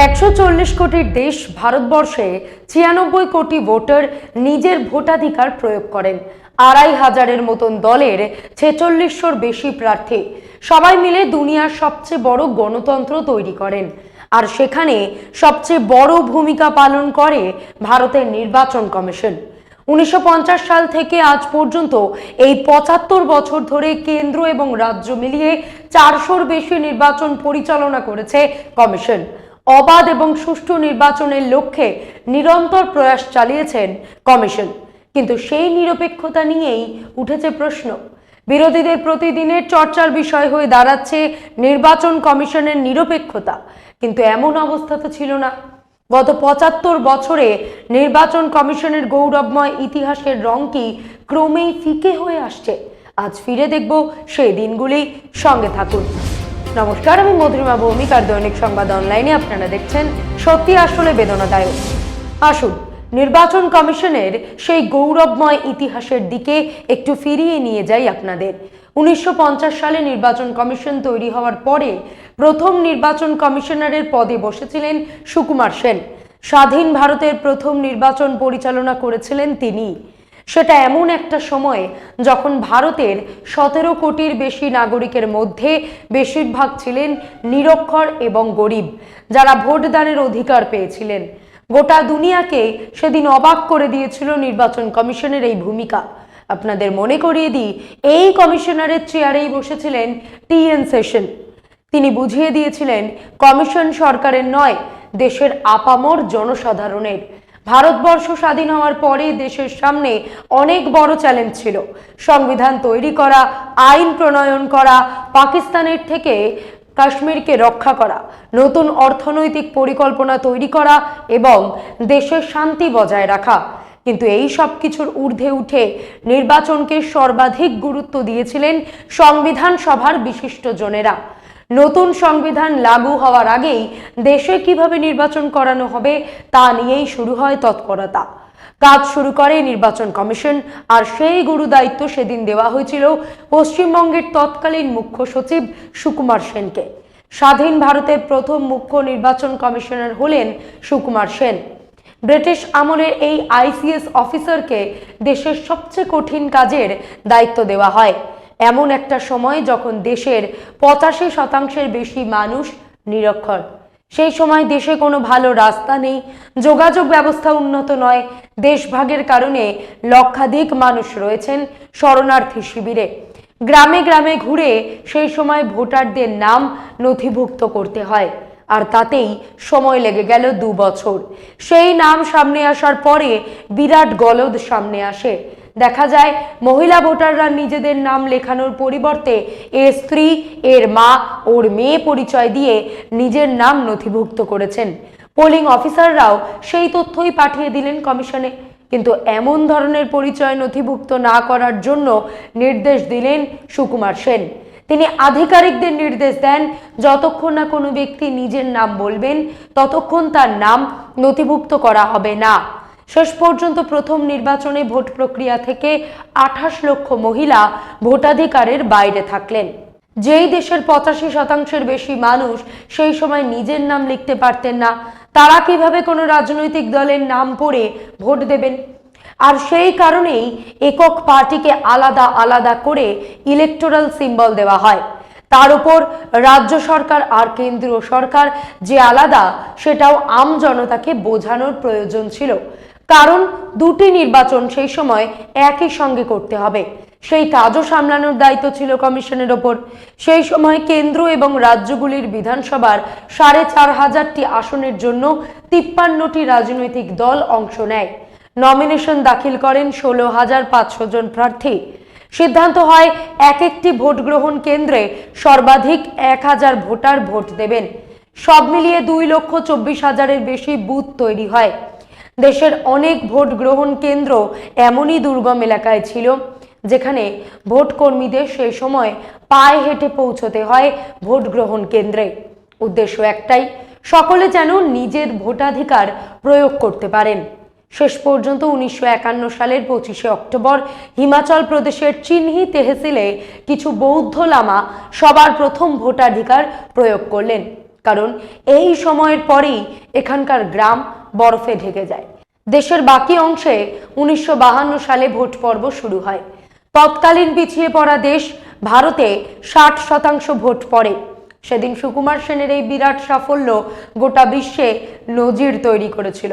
একশো চল্লিশ কোটির দেশ ভারতবর্ষে ছিয়ানব্বই কোটি ভোটার নিজের ভোটাধিকার প্রয়োগ করেন। আড়াই হাজারের মতন দলের ছেচল্লিশশোর বেশি প্রার্থী সবাই মিলে দুনিয়ার সবচেয়ে বড় গণতন্ত্র তৈরি করেন। আর সেখানে সবচেয়ে বড় ভূমিকা পালন করে ভারতের নির্বাচন কমিশন। উনিশশো পঞ্চাশ সাল থেকে আজ পর্যন্ত এই পঁচাত্তর বছর ধরে কেন্দ্র এবং রাজ্য মিলিয়ে চারশোর বেশি নির্বাচন পরিচালনা করেছে কমিশন। অবাধ এবং সুষ্ঠু নির্বাচনের লক্ষ্যে নিরন্তর প্রয়াস চালিয়েছেন কমিশন। কিন্তু সেই নিরপেক্ষতা নিয়েই উঠেছে প্রশ্ন। বিরোধীদের প্রতিদিনের চর্চার বিষয় হয়ে দাঁড়াচ্ছে নির্বাচন কমিশনের নিরপেক্ষতা। কিন্তু এমন অবস্থা তো ছিল না। গত পঁচাত্তর বছরে নির্বাচন কমিশনের গৌরবময় ইতিহাসের রং কি ক্রমেই ফিকে হয়ে আসছে। আজ ফিরে দেখব সেই দিনগুলি। সঙ্গে থাকুন। নমস্কার, আমি মধুরিমা ভৌমিক আর দৈনিক সংবাদ অনলাইনে আপনারা দেখছেন সত্যি আসলে বেদনাদায়ক। আসুন, নির্বাচন কমিশনের সেই গৌরবময় ইতিহাসের দিকে একটু ফিরিয়ে নিয়ে যাই আপনাদের। উনিশশো পঞ্চাশ সালে নির্বাচন কমিশন তৈরি হওয়ার পরে প্রথম নির্বাচন কমিশনারের পদে বসেছিলেন সুকুমার সেন। স্বাধীন ভারতের প্রথম নির্বাচন পরিচালনা করেছিলেন তিনি। সেটা এমন একটা সময়ে যখন ভারতের সতেরো কোটির বেশি নাগরিকের মধ্যে বেশিরভাগ ছিলেন নিরক্ষর এবং গরিব, যারা ভোটদানের অধিকার পেয়েছিলেন। গোটা দুনিয়াকে সেদিন অবাক করে দিয়েছিল নির্বাচন কমিশনের এই ভূমিকা। আপনাদের মনে করিয়ে দিই, এই কমিশনারের চেয়ারেই বসেছিলেন টি এন সেশন। তিনি বুঝিয়ে দিয়েছিলেন, কমিশন সরকারের নয়, দেশের আপামর জনসাধারণের। ভারতবর্ষ স্বাধীন হওয়ার পরে দেশের সামনে অনেক বড় চ্যালেঞ্জ ছিল। সংবিধান তৈরি করা, আইন প্রণয়ন করা, পাকিস্তানের থেকে কাশ্মীরকে রক্ষা করা, নতুন অর্থনৈতিক পরিকল্পনা তৈরি করা এবং দেশের শান্তি বজায় রাখা। কিন্তু এই সব কিছুর ঊর্ধ্বে উঠে নির্বাচনকে সর্বাধিক গুরুত্ব দিয়েছিলেন সংবিধান সভার বিশিষ্ট জনেরা। নতুন সংবিধান লাগু হওয়ার আগেই দেশে কীভাবে নির্বাচন করানো হবে তা নিয়েই শুরু হয় তৎপরতা। কাজ শুরু করে নির্বাচন কমিশন, আর সেই গুরু দায়িত্ব সেদিন দেওয়া হয়েছিল পশ্চিমবঙ্গের তৎকালীন মুখ্য সচিব সুকুমার সেনকে। স্বাধীন ভারতের প্রথম মুখ্য নির্বাচন কমিশনার হলেন সুকুমার সেন। ব্রিটিশ আমলের এই আইসিএস অফিসারকে দেশের সবচেয়ে কঠিন কাজের দায়িত্ব দেওয়া হয়। এমন একটা সময় যখন দেশের পঁচাশি শতাংশের বেশি মানুষ নিরক্ষর। সেই সময় দেশে কোনো ভালো রাস্তা নেই, যোগাযোগ ব্যবস্থা উন্নত নয়, দেশভাগের কারণে লক্ষাধিক মানুষ রয়েছেন শরণার্থী শিবিরে। গ্রামে গ্রামে ঘুরে সেই সময় ভোটারদের নাম নথিভুক্ত করতে হয়, আর তাতেই সময় লেগে গেল দু বছর। সেই নাম সামনে আসার পরে বিরাট গলদ সামনে আসে। দেখা যায়, মহিলা ভোটাররা নিজেদের নাম লেখানোর পরিবর্তে এর স্ত্রী, এর মা, ওর মেয়ে পরিচয় দিয়ে নিজের নাম নথিভুক্ত করেছেন। পোলিং অফিসাররাও সেই তথ্যই পাঠিয়ে দিলেন কমিশনে। কিন্তু এমন ধরনের পরিচয় নথিভুক্ত না করার জন্য নির্দেশ দিলেন সুকুমার সেন। তিনি আধিকারিকদের নির্দেশ দেন, যতক্ষণ না কোনো ব্যক্তি নিজের নাম বলবেন, ততক্ষণ তার নাম নথিভুক্ত করা হবে না। শেষ পর্যন্ত প্রথম নির্বাচনে ভোট প্রক্রিয়া থেকে আঠাশ লক্ষ মহিলা ভোটাধিকারের বাইরে থাকলেন। যেই দেশের পঁচাশি শতাংশের বেশি মানুষ সেই সময় নিজের নাম লিখতে পারতেন না। তারা কীভাবে কোনো রাজনৈতিক দলের নাম পড়ে ভোট দেবেন? আর সেই কারণেই একক পার্টিকে আলাদা আলাদা করে ইলেকটোরাল সিম্বল দেওয়া হয়। তার উপর রাজ্য সরকার আর কেন্দ্রীয় সরকার যে আলাদা, সেটাও আম জনতাকে বোঝানোর প্রয়োজন ছিল। কারণ দুটি নির্বাচন সেই সময় একই সঙ্গে করতে হবে। সেই কাজও সামলানোর দায়িত্ব ছিল কমিশনের ওপর। সেই সময় কেন্দ্র এবং রাজ্যগুলির বিধানসভার সাড়ে চার হাজারটি আসনের জন্য তিপ্পান্নটি রাজনৈতিক দল অংশ নেয়। নমিনেশন দাখিল করেন ষোলো হাজার পাঁচশো জন প্রার্থী। সিদ্ধান্ত হয় এক একটি ভোট গ্রহণ কেন্দ্রে সর্বাধিক এক হাজার ভোটার ভোট দেবেন। সব মিলিয়ে দুই লক্ষ চব্বিশ হাজারের বেশি বুথ তৈরি হয়। দেশের অনেক ভোট গ্রহণ কেন্দ্র এমনই দুর্গম এলাকায় ছিল, যেখানে ভোট কর্মীদের সেই সময় পায়ে হেঁটে পৌঁছতে হয় ভোট গ্রহণ কেন্দ্রে। উদ্দেশ্য একটাই, সকলে যেন নিজের ভোটাধিকার প্রয়োগ করতে পারেন। শেষ পর্যন্ত উনিশশো একান্ন সালের পঁচিশে অক্টোবর হিমাচল প্রদেশের চিহ্নি তেহসিলে কিছু বৌদ্ধ লামা সবার প্রথম ভোটাধিকার প্রয়োগ করলেন। কারণ এই সময়ের পরেই এখানকার গ্রাম বরফে ঢেকে যায়। দেশের বাকি অংশে উনিশশো সালে ভোট পর্ব শুরু হয়। তৎকালীন পিছিয়ে পড়া দেশ ভারতে ষাট শতাংশ ভোট পড়ে। সেদিন সুকুমার সেনের এই বিরাট সাফল্য গোটা বিশ্বে নজির তৈরি করেছিল।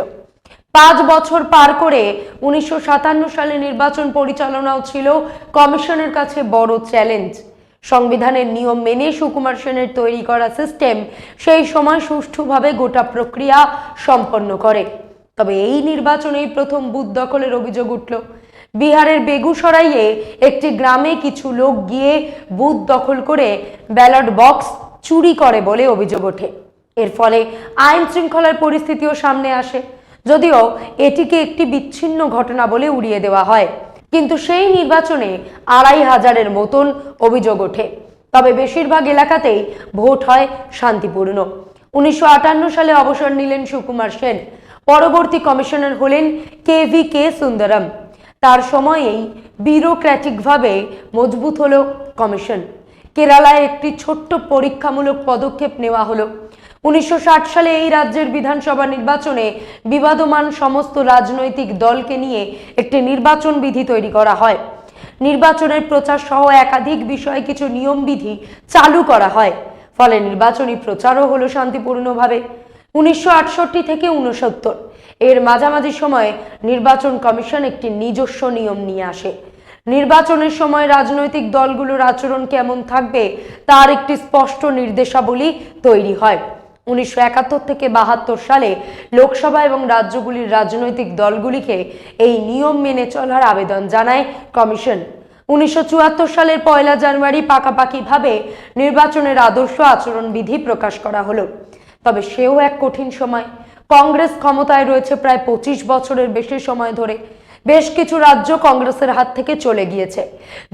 পাঁচ বছর পার করে উনিশশো সাতান্ন সালে নির্বাচন পরিচালনাও ছিল কমিশনের কাছে বড় চ্যালেঞ্জ। সংবিধানের নিয়ম মেনে সুকুমার সেনের তৈরি করা সিস্টেম সেই সময় সুষ্ঠুভাবে গোটা প্রক্রিয়া সম্পন্ন করে। তবে এই নির্বাচনেই প্রথম বুথ দখলের অভিযোগ উঠল। বিহারের বেগুসরাইয়ে একটি গ্রামে কিছু লোক গিয়ে বুথ দখল করে ব্যালট বক্স চুরি করে বলে অভিযোগ ওঠে। এর ফলে আইন শৃঙ্খলার পরিস্থিতিও সামনে আসে। যদিও এটিকে একটি বিচ্ছিন্ন ঘটনা বলে উড়িয়ে দেওয়া হয়। কিন্তু সেই নির্বাচনে আড়াই হাজারের মতন অভিযোগ ওঠে। তবে বেশিরভাগ এলাকাতেই ভোট হয় শান্তিপূর্ণ। উনিশশো আটান্ন সালে অবসর নিলেন সুকুমার সেন। পরবর্তী কমিশনার হলেন কে ভি কে সুন্দরম। তার সময়েই বিউরোক্র্যাটিকভাবে মজবুত হলো কমিশন। কেরালায় একটি ছোট্ট পরীক্ষামূলক পদক্ষেপ নেওয়া হলো। উনিশশো ষাট সালে এই রাজ্যের বিধানসভা নির্বাচনে বিবাদমান সমস্ত রাজনৈতিক দলকে নিয়ে একটি নির্বাচন বিধি তৈরি করা হয়। নির্বাচনের প্রচার সহ একাধিক বিষয়ে কিছু নিয়মবিধি চালু করা হয়। ফলে নির্বাচনী প্রচারও হলো শান্তিপূর্ণভাবে। উনিশশো আটষট্টি থেকে উনসত্তর, এর মাঝামাঝি সময়ে নির্বাচন কমিশন একটি নিজস্ব নিয়ম নিয়ে আসে। নির্বাচনের সময় রাজনৈতিক দলগুলোর আচরণ কেমন থাকবে তার একটি স্পষ্ট নির্দেশাবলী তৈরি হয়। উনিশশো একাত্তর থেকে বাহাত্তর সালে লোকসভা এবং রাজ্যগুলির রাজনৈতিক দলগুলিকে এই নিয়ম মেনে চলার আবেদন জানায় কমিশন। উনিশশো চুয়াত্তর সালের পয়লা জানুয়ারি পাকাপাকিভাবে নির্বাচনের আদর্শ আচরণবিধি প্রকাশ করা হলো। তবে সেও এক কঠিন সময়। কংগ্রেস ক্ষমতায় রয়েছে প্রায় পঁচিশ বছরের বেশি সময় ধরে। বেশ কিছু রাজ্য কংগ্রেসের হাত থেকে চলে গিয়েছে।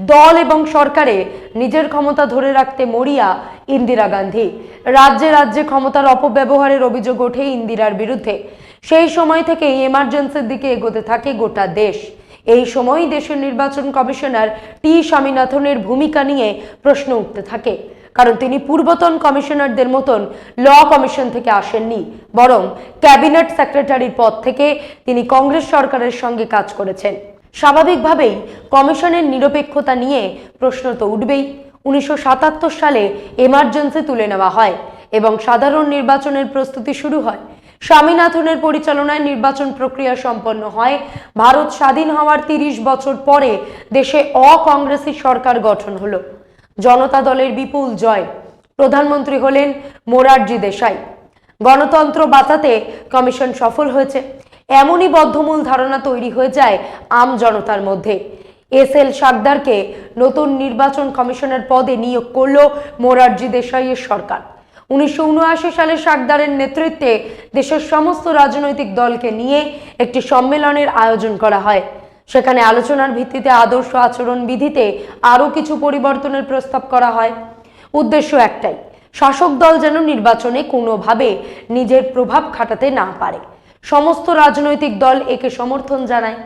দল এবং সরকারে নিজের ক্ষমতা ধরে রাখতে মরিয়া ইন্দিরা গান্ধী। রাজ্যে রাজ্যে ক্ষমতার অপব্যবহারের অভিযোগ ওঠে ইন্দিরার বিরুদ্ধে। সেই সময় থেকে এমার্জেন্সির দিকে এগোতে থাকে গোটা দেশ। এই সময় দেশের নির্বাচন কমিশনার টি স্বামীনাথনের ভূমিকা নিয়ে প্রশ্ন উঠতে থাকে। কারণ তিনি পূর্বতন কমিশনারদের মতন ল কমিশন থেকে আসেননি, বরং ক্যাবিনেট সেক্রেটারির পদ থেকে তিনি কংগ্রেস সরকারের সঙ্গে কাজ করেছেন। স্বাভাবিকভাবেই কমিশনের নিরপেক্ষতা নিয়ে প্রশ্ন তো উঠবেই। উনিশশো সাতাত্তর সালে এমার্জেন্সি তুলে নেওয়া হয় এবং সাধারণ নির্বাচনের প্রস্তুতি শুরু হয়। স্বামীনাথনের পরিচালনায় নির্বাচন প্রক্রিয়া সম্পন্ন হয়। ভারত স্বাধীন হওয়ার তিরিশ বছর পরে দেশে অকংগ্রেসি সরকার গঠন হলো। জনতা দলের বিপুল জয়। প্রধানমন্ত্রী হলেন মোরারজি দেশাই। গণতন্ত্র বাঁচাতে কমিশন সফল হয়েছে। এমনই বদ্ধমূল ধারণা তৈরি হয়ে যায় আম জনতার মধ্যে। এস এল সাকদারকে নতুন নির্বাচন কমিশনের পদে নিয়োগ করল মোরারজি দেশাইয়ের সরকার। উনিশশো উনআশি সালে সাকদারের নেতৃত্বে দেশের সমস্ত রাজনৈতিক দলকে নিয়ে একটি সম্মেলনের আয়োজন করা হয়। সেখানে আলোচনার ভিত্তিতে আদর্শ আচরণ বিধিতে আরও কিছু পরিবর্তনের প্রস্তাব করা হয়। উদ্দেশ্য একটাই, শাসক দল যেন নির্বাচনে কোনোভাবে নিজের প্রভাব খাটাতে না পারে। সমস্ত রাজনৈতিক দল একে সমর্থন জানায়।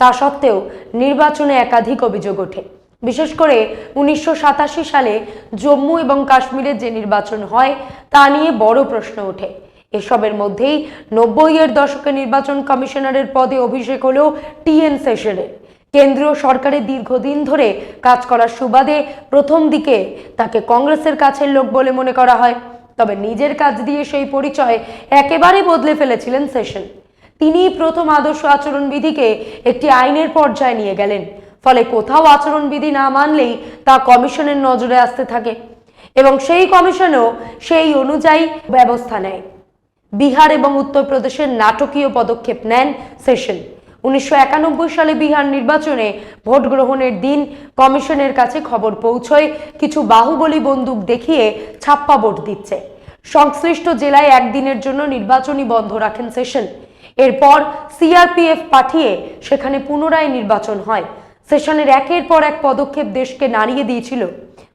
তা সত্ত্বেও নির্বাচনে একাধিক অভিযোগ ওঠে। বিশেষ করে উনিশশো সাতাশি সালে জম্মু এবং কাশ্মীরে যে নির্বাচন হয়, তা নিয়ে বড় প্রশ্ন ওঠে। এসবের মধ্যেই নব্বই এর দশকে নির্বাচন কমিশনারের পদে অভিষেক হলো টিএন সেশনের কেন্দ্রীয় সরকারে দীর্ঘদিন ধরে কাজ করার সুবাদে প্রথম দিকে তাকে কংগ্রেসের কাছের লোক বলে মনে করা হয়। তবে নিজের কাজ দিয়ে সেই পরিচয় একেবারে বদলে ফেলেছিলেন সেশন। তিনি প্রথম আদর্শ আচরণবিধিকে একটি আইনের পর্যায়ে নিয়ে গেলেন। ফলে কোথাও আচরণবিধি না মানলেই তা কমিশনের নজরে আসতে থাকে। এবং সেই কমিশনও সেই অনুযায়ী ব্যবস্থা নেয়। বিহার এবং উত্তরপ্রদেশের নাটকীয় পদক্ষেপ নেন সেশন। উনিশশো একানব্বই সালে বিহার নির্বাচনে ভোট গ্রহণের দিন কমিশনের কাছে খবর পৌঁছয়, কিছু বাহুবলী বন্দুক দেখিয়ে ছাপ্পা ভোট দিচ্ছে। সংশ্লিষ্ট জেলায় একদিনের জন্য নির্বাচনী বন্ধ রাখেন সেশন। এরপর সিআরপিএফ পাঠিয়ে সেখানে পুনরায় নির্বাচন হয়। সেশনের একের পর এক পদক্ষেপ দেশকে নাড়িয়ে দিয়েছিল।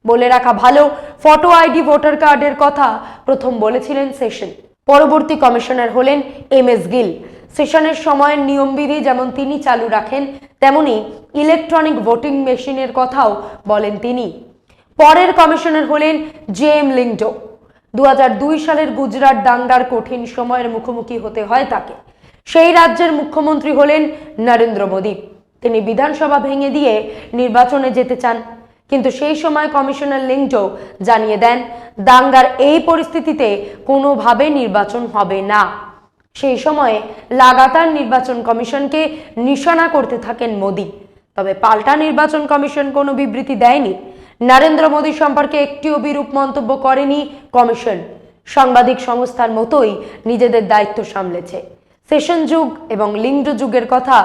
বলে রাখা ভালো, ফটো আইডি, ভোটার কার্ডের কথা প্রথম বলেছিলেন সেশন। পরবর্তী কমিশনার হলেন এম এস গিল। সেশনের সময়ের নিয়মবিধি যেমন তিনি চালু রাখেন, তেমনি ইলেকট্রনিক ভোটিং মেশিনের কথাও বলেন তিনি। পরের কমিশনার হলেন জে এম লিংডো দু হাজার দুই সালের গুজরাট দাঙ্গার কঠিন সময়ের মুখোমুখি হতে হয় তাকে। সেই রাজ্যের মুখ্যমন্ত্রী হলেন নরেন্দ্র মোদী। তিনি বিধানসভা ভেঙে দিয়ে নির্বাচনে যেতে চান। কিন্তু সেই সময় কমিশনার লিংজো জানিয়ে দেন, দাঙ্গার এই পরিস্থিতিতে কোনোভাবে নির্বাচন হবে না। সেই সময়ে লাগাতার নির্বাচন কমিশনকে নিশানা করতে থাকেন মোদী। তবে পাল্টা নির্বাচন কমিশন কোনো বিবৃতি দেয়নি। নরেন্দ্র মোদী সম্পর্কে একটিও বিরূপ মন্তব্য করেনি কমিশন। সাংবাদিক সংস্থার মতোই নিজেদের দায়িত্ব সামলেছে। সেশন যুগ এবং লিঙ্গ যুগের কথা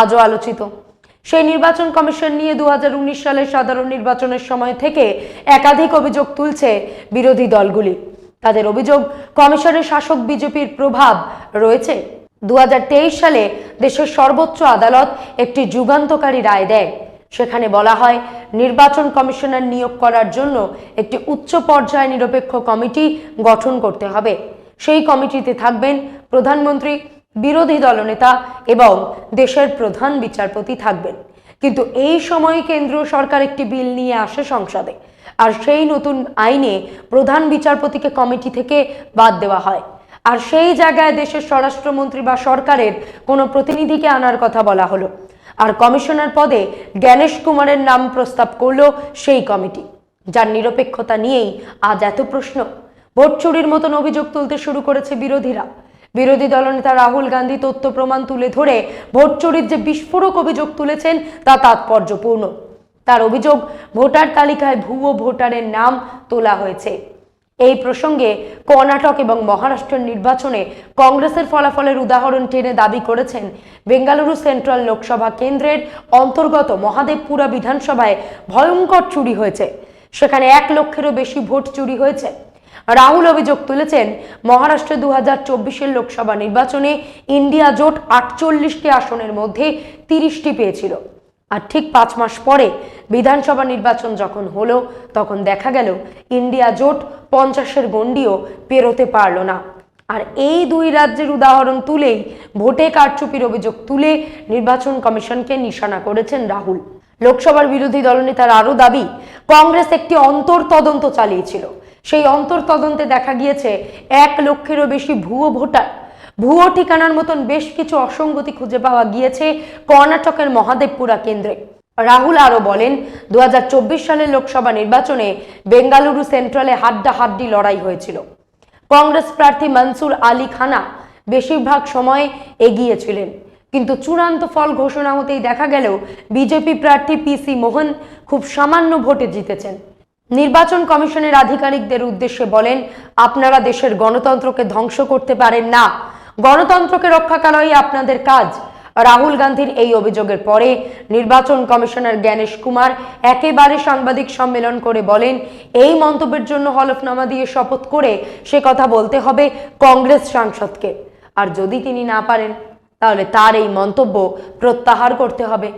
আজও আলোচিত। সেই নির্বাচন কমিশন নিয়ে দু হাজার উনিশ সালের সাধারণ নির্বাচনের সময় থেকে একাধিক অভিযোগ তুলছে বিরোধী দলগুলি। তাদের অভিযোগ, কমিশনের শাসক বিজেপির প্রভাব রয়েছে। দু হাজার তেইশ সালে দেশের সর্বোচ্চ আদালত একটি যুগান্তকারী রায় দেয়। সেখানে বলা হয়, নির্বাচন কমিশনার নিয়োগ করার জন্য একটি উচ্চ পর্যায়ে নিরপেক্ষ কমিটি গঠন করতে হবে। সেই কমিটিতে থাকবেন প্রধানমন্ত্রী বিরোধী দলনেতা এবং দেশের প্রধান বিচারপতি থাকবেন। কিন্তু এই সময়ে কেন্দ্রীয় সরকার একটি বিল নিয়ে আসে সংসদে। আর সেই নতুন আইনে প্রধান বিচারপতিকে কমিটি থেকে বাদ দেওয়া হয়। আর সেই জায়গায় দেশের স্বরাষ্ট্রমন্ত্রী বা সরকারের কোনো প্রতিনিধিকে আনার কথা বলা হলো। আর কমিশনার পদে জ্ঞানেশ কুমারের নাম প্রস্তাব করল সেই কমিটি। যার নিরপেক্ষতা নিয়েই আজ এত প্রশ্ন। ভোট চুরির মতন অভিযোগ তুলতে শুরু করেছে বিরোধীরা। বিরোধী দলনেতা রাহুল গান্ধী তথ্য প্রমাণ তুলে ধরে ভোট চুরির যে বিস্ফোরক অভিযোগ তুলেছেন, তা তাৎপর্যপূর্ণ। তার অভিযোগ, ভোটার তালিকায় ভুয়ো ভোটারের নাম তোলা হয়েছে। এই প্রসঙ্গে কর্ণাটক এবং মহারাষ্ট্রের নির্বাচনে কংগ্রেসের ফলাফলের উদাহরণ টেনে দাবি করেছেন বেঙ্গালুরু সেন্ট্রাল লোকসভা কেন্দ্রের অন্তর্গত মহাদেবপুরা বিধানসভায় ভয়ঙ্কর চুরি হয়েছে। সেখানে এক লক্ষেরও বেশি ভোট চুরি হয়েছে। রাহুল অভিযোগ তুলেছেন, মহারাষ্ট্রে দু হাজার লোকসভা নির্বাচনে ইন্ডিয়া জোট আটচল্লিশটি আসনের মধ্যে তিরিশটি পেয়েছিল। আর ঠিক পাঁচ মাস পরে বিধানসভা নির্বাচন যখন হলো, তখন দেখা গেল ইন্ডিয়া জোট পঞ্চাশের গণ্ডিও পেরোতে পারল না। আর এই দুই রাজ্যের উদাহরণ তুলেই ভোটে কারচুপির অভিযোগ তুলে নির্বাচন কমিশনকে নিশানা করেছেন রাহুল। লোকসভার বিরোধী দলনেতার আরও দাবি, কংগ্রেস একটি অন্তর তদন্ত চালিয়েছিল। সেই অন্তর তদন্তে দেখা গিয়েছে, এক লক্ষেরও বেশি ভুয়ো ভোটার। ভুয়ো ঠিকানার মতন বেশ কিছু অসঙ্গতি খুঁজে পাওয়া গিয়েছে কর্ণাটকের মহাদেবপুরা কেন্দ্রে। রাহুল আরও বলেন দু হাজার চব্বিশ সালের লোকসভা নির্বাচনে বেঙ্গালুরু সেন্ট্রালে হাড্ডাহাড্ডি লড়াই হয়েছিল। কংগ্রেস প্রার্থী মনসুর আলী খানা বেশিরভাগ সময় এগিয়েছিলেন কিন্তু চূড়ান্ত ফল ঘোষণা হতেই দেখা গেল বিজেপি প্রার্থী পিসি মোহন খুব সামান্য ভোটে জিতেছেন। নির্বাচন কমিশনের আধিকারিকদের উদ্দেশ্যে বলেন, আপনারা দেশের গণতন্ত্রকে ধ্বংস করতে পারেন না। গণতন্ত্রকে রক্ষা করাই আপনাদের কাজ। রাহুল গান্ধীর এই অভিযোগের পরে নির্বাচন কমিশনার জ্ঞানেশ কুমার একেবারে সাংবাদিক সম্মেলন করে বলেন, এই মন্তব্যের জন্য হলফনামা দিয়ে শপথ করে সে কথা বলতে হবে কংগ্রেস সাংসদকে। আর যদি তিনি না পারেন, তাহলে তার এই মন্তব্য প্রত্যাহার করতে হবে।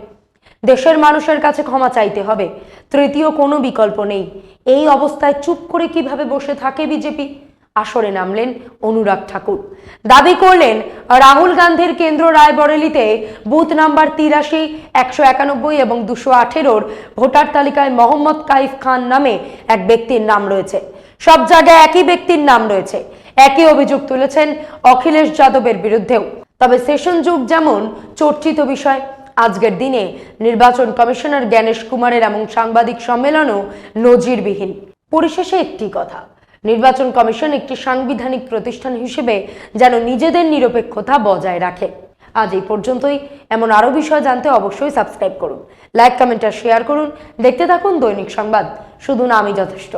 দেশের মানুষের কাছে ক্ষমা চাইতে হবে। তৃতীয় কোনো বিকল্প নেই। এই অবস্থায় চুপ করে কীভাবে বসে থাকে বিজেপি? আসরে নামলেন অনুরাগ ঠাকুর। দাবি করলেন, রাহুল গান্ধীর কেন্দ্র রায়বরেলিতে বুথ নাম্বার তিরাশি, একশো একানব্বই এবং দুশো আঠেরোর ভোটার তালিকায় মোহাম্মদ কাইফ খান নামে এক ব্যক্তির নাম রয়েছে। সব জায়গায় একই ব্যক্তির নাম রয়েছে। একই অভিযোগ তুলেছেন অখিলেশ যাদবের বিরুদ্ধেও। তবে সেশন যুগ যেমন চর্চিত বিষয় আজকের দিনে নির্বাচন কমিশনার জ্ঞানেশ কুমারের এমন সাংবাদিক সম্মেলনও নজিরবিহীন। পরিশেষে একটি কথা, নির্বাচন কমিশন একটি সাংবিধানিক প্রতিষ্ঠান হিসেবে যেন নিজেদের নিরপেক্ষতা বজায় রাখে। আজ এই পর্যন্তই। এমন আরও বিষয় জানতে অবশ্যই সাবস্ক্রাইব করুন, লাইক, কমেন্ট আর শেয়ার করুন। দেখতে থাকুন দৈনিক সংবাদ। শুধু না, আমি যথেষ্ট।